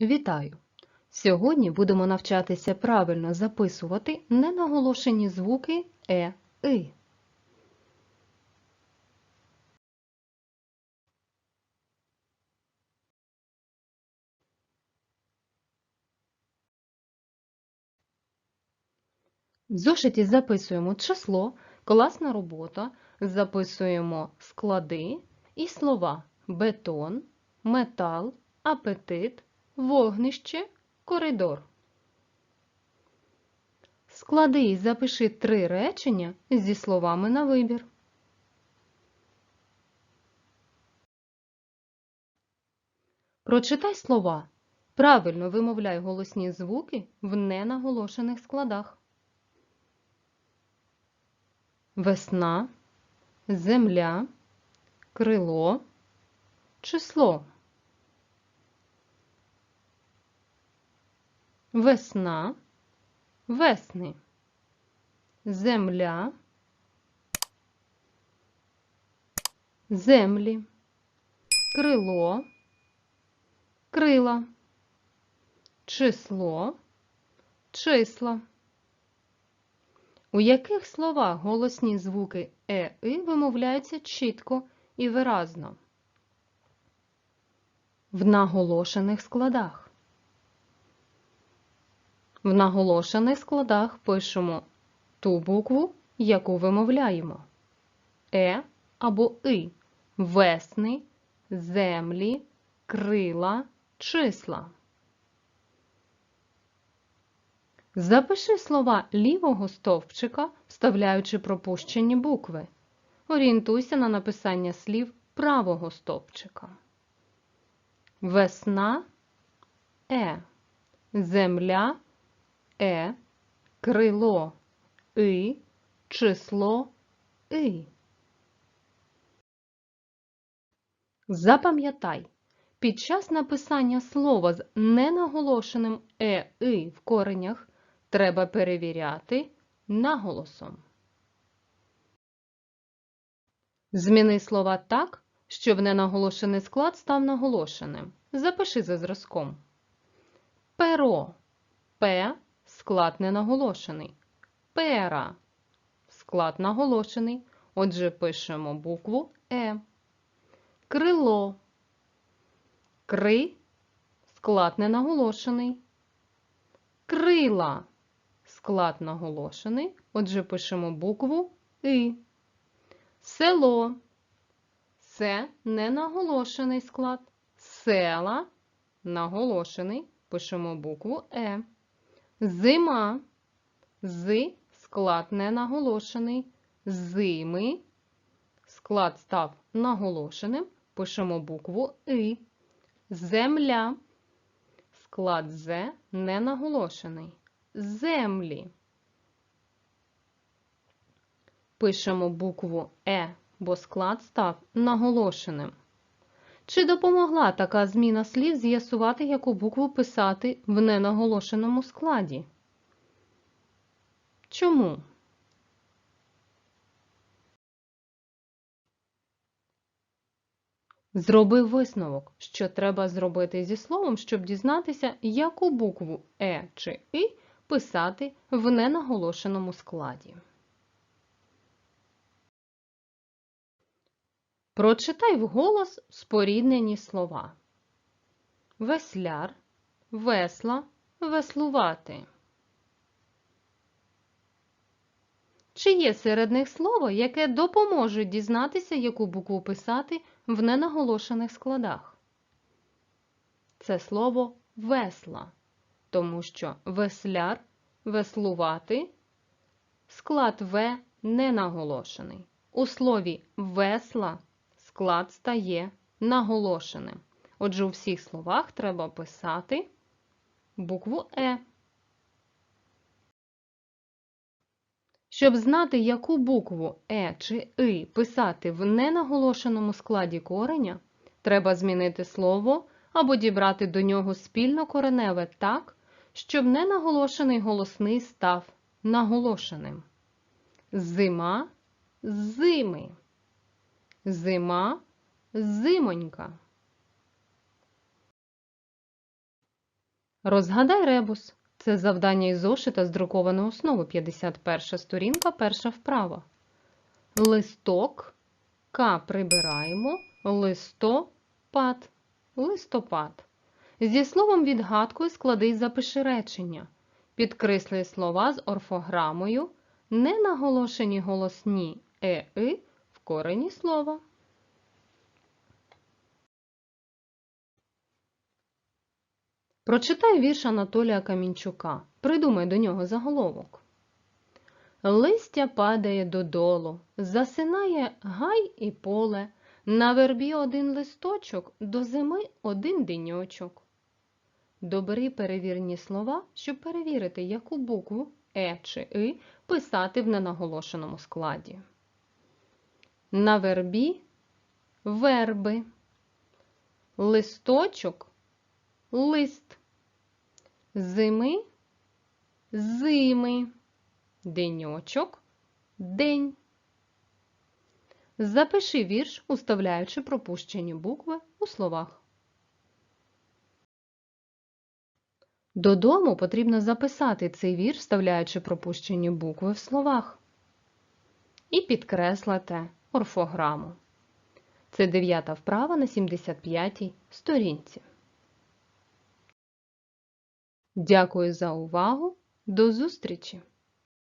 Вітаю! Сьогодні будемо навчатися правильно записувати ненаголошені звуки е, и. В зошиті записуємо число, класна робота, записуємо склади і слова бетон, метал, апетит, вогнище, коридор. Склади і запиши три речення зі словами на вибір. Прочитай слова. Правильно вимовляй голосні звуки в ненаголошених складах. Весна, земля, крило, число. Весна, весни, земля, землі, крило, крила, число, числа. У яких словах голосні звуки е и вимовляються чітко і виразно? В наголошених складах. В наголошених складах пишемо ту букву, яку вимовляємо. Е або И. Весни, землі, крила, числа. Запиши слова лівого стовпчика, вставляючи пропущені букви. Орієнтуйся на написання слів правого стовпчика. Весна Е. Земля Е. Крило И. Число И. Запам'ятай, під час написання слова з ненаголошеним е и в коренях треба перевіряти наголосом. Зміни слова так, щоб ненаголошений склад став наголошеним. Запиши за зразком. Перо. П. Склад ненаголошений. Пера. Склад наголошений. Отже, пишемо букву Е. Крило. Кри. Склад ненаголошений. Крила. Склад наголошений. Отже, пишемо букву И. Село. Це ненаголошений склад. Села. Наголошений. Пишемо букву Е. Зима. З. Склад ненаголошений. Зими. Склад став наголошеним. Пишемо букву И. Земля. Склад З не наголошений. Землі. Пишемо букву Е, бо склад став наголошеним. Чи допомогла така зміна слів з'ясувати, яку букву писати в ненаголошеному складі? Чому? Зроби висновок, що треба зробити зі словом, щоб дізнатися, яку букву Е чи И писати в ненаголошеному складі. Прочитай вголос споріднені слова. Весляр, весла, веслувати. Чи є серед них слово, яке допоможе дізнатися, яку букву писати в ненаголошених складах? Це слово весла, тому що весляр, веслувати, склад В не наголошений. У слові весла склад стає наголошеним. Отже, у всіх словах треба писати букву Е. Щоб знати, яку букву Е чи И писати в ненаголошеному складі кореня, треба змінити слово або дібрати до нього спільно кореневе так, щоб ненаголошений голосний став наголошеним. Зима зими. Зима зимонька. Розгадай ребус. Це завдання із зошита з друкованої основи 51 сторінка, перша вправа. Листок. К прибираємо. Листопад. Листопад. Зі словом відгадкою склади й запиши речення. Підкреслюй слова з орфограмою, не наголошені голосні е, и корені слова. Прочитай вірш Анатолія Камінчука. Придумай до нього заголовок. Листя падає додолу, засинає гай і поле, на вербі один листочок, до зими один деньочок. Добери перевірні слова, щоб перевірити, яку букву Е чи И писати в ненаголошеному складі. На вербі верби. Листочок лист. Зими зими. Деньочок день. Запиши вірш, уставляючи пропущені букви у словах. Додому потрібно записати цей вірш, вставляючи пропущені букви в словах. І підкреслити орфограму. Це дев'ята вправа на 75-й сторінці. Дякую за увагу. До зустрічі!